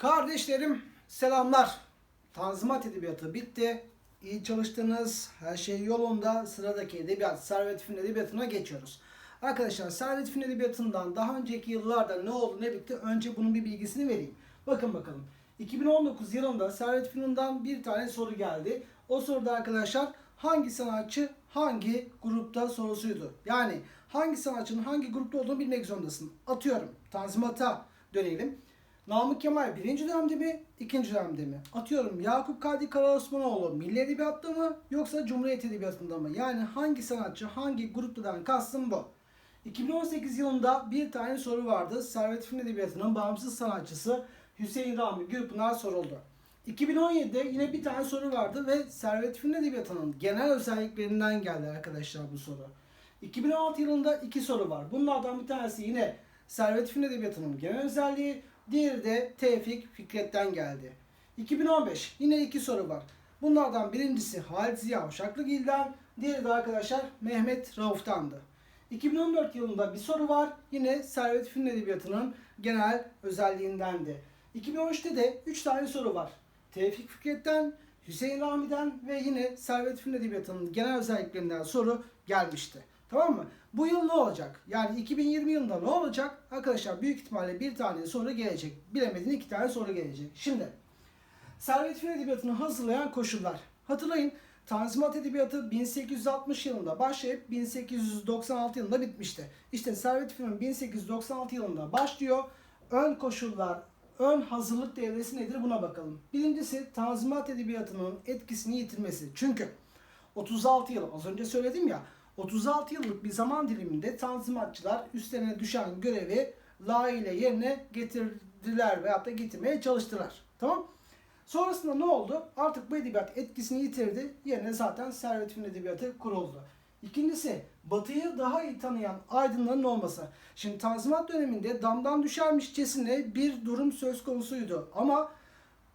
Kardeşlerim selamlar. Tanzimat Edebiyatı bitti. İyi çalıştınız. Her şey yolunda. Sıradaki edebiyat, Servet Fünun Edebiyatı'na geçiyoruz. Arkadaşlar Servet Fünun Edebiyatı'ndan daha önceki yıllarda ne oldu ne bitti önce bunun bir bilgisini vereyim. Bakın bakalım. 2019 yılında Servet Fünun'dan bir tane soru geldi. O soruda arkadaşlar hangi sanatçı hangi grupta sorusuydu. Yani hangi sanatçının hangi grupta olduğunu bilmek zorundasın. Atıyorum Tanzimat'a dönelim. Namık Kemal birinci dönemde mi, ikinci dönemde mi? Atıyorum Yakup Kadri Karaosmanoğlu Milli Edebiyat'ta mı yoksa Cumhuriyet Edebiyatı'nda mı? Yani hangi sanatçı hangi gruptadan kastım bu. 2018 yılında bir tane soru vardı. Servet Film Edebiyatı'nın bağımsız sanatçısı Hüseyin Rami Gürpınar soruldu. 2017'de yine bir tane soru vardı ve Servet Film Edebiyatı'nın genel özelliklerinden geldi arkadaşlar bu soru. 2016 yılında iki soru var. Bunlardan bir tanesi yine Servet Film Edebiyatı'nın genel özelliği, diğeri de Tevfik Fikret'ten geldi. 2015 yine iki soru var. Bunlardan birincisi Halit Ziya Uşaklıgil'den, diğeri de arkadaşlar Mehmet Rauf'tandı. 2014 yılında bir soru var. Yine Servet Film Edebiyatı'nın genel özelliğindendi. 2013'te de 3 tane soru var. Tevfik Fikret'ten, Hüseyin Rami'den ve yine Servet Film Edebiyatı'nın genel özelliklerinden soru gelmişti. Tamam mı? Bu yıl ne olacak? Yani 2020 yılında ne olacak? Arkadaşlar büyük ihtimalle bir tane soru gelecek. Bilemediğin iki tane soru gelecek. Şimdi Servet Film Edebiyatı'nı hazırlayan koşullar. Hatırlayın Tanzimat Edebiyatı 1860 yılında başlayıp 1896 yılında bitmişti. İşte Servet Film 1896 yılında başlıyor. Ön koşullar, ön hazırlık devresi nedir buna bakalım. Birincisi Tanzimat Edebiyatı'nın etkisini yitirmesi. Çünkü 36 yıl az önce söyledim ya 36 yıllık bir zaman diliminde Tanzimatçılar üstlerine düşen görevi layığıyla yerine getirdiler veyahut da getirmeye çalıştılar. Tamam Sonrasında ne oldu? Artık bu edebiyat etkisini yitirdi. Yerine zaten Servet Film Edebiyatı kuruldu. İkincisi Batı'yı daha iyi tanıyan aydınların olması. Şimdi Tanzimat döneminde damdan düşermişçesine bir durum söz konusuydu. Ama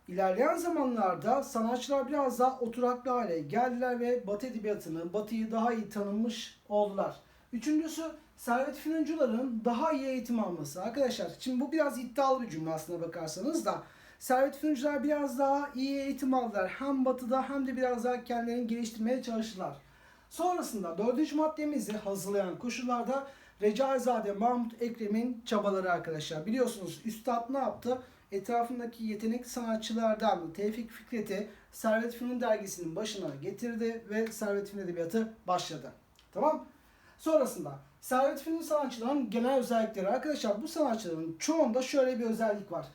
ilerleyen zamanlarda sanatçılar biraz daha oturaklı hale geldiler ve Batı edebiyatını, Batı'yı daha iyi tanımış oldular. Üçüncüsü Servet Fünuncuların daha iyi eğitim alması. Arkadaşlar şimdi bu biraz iddialı bir cümle aslına bakarsanız da Servet Fünuncular biraz daha iyi eğitim aldılar. Hem batıda hem de biraz daha kendilerini geliştirmeye çalıştılar. Sonrasında dördüncü maddemizi hazırlayan koşullarda Recaizade Mahmut Ekrem'in çabaları arkadaşlar. Biliyorsunuz Üstad ne yaptı? Etrafındaki yetenekli sanatçılardan Tevfik Fikret'i Servet Fünun dergisinin başına getirdi ve Servet Fünun Edebiyatı başladı. Tamam Sonrasında Servet Fünun sanatçıların genel özellikleri. Arkadaşlar bu sanatçıların çoğunda şöyle bir özellik var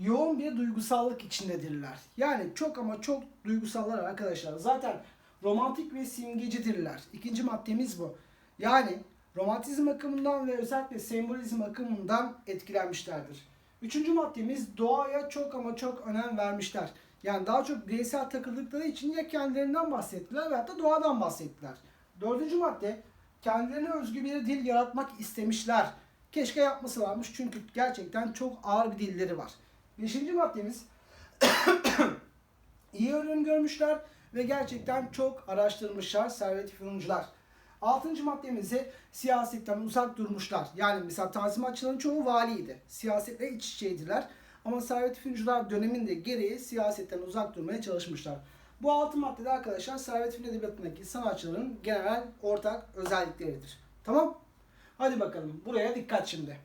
yoğun bir duygusallık içindedirler. Yani çok ama çok duygusallar arkadaşlar. Zaten romantik ve simgecidirler. İkinci maddemiz bu. Yani romantizm akımından ve özellikle sembolizm akımından etkilenmişlerdir. Üçüncü maddemiz doğaya çok ama çok önem vermişler. Yani daha çok bireysel takıldıkları için ya kendilerinden bahsettiler veya da doğadan bahsettiler. Dördüncü madde kendilerine özgü bir dil yaratmak istemişler. Keşke yapması varmış çünkü gerçekten çok ağır bir dilleri var. Beşinci maddemiz iyi öğrenim görmüşler ve gerçekten çok araştırmışlar servet fırıncılar. Altıncı maddemizi siyasetten uzak durmuşlar. Yani mesela tanzimatçıların çoğu valiydi. Siyasetle iç içeydiler. Ama servet fırıncılar döneminde gereği siyasetten uzak durmaya çalışmışlar. Bu altı maddede arkadaşlar servet film edebiyatındaki sanatçıların genel ortak özellikleridir. Tamam? Hadi bakalım buraya dikkat şimdi.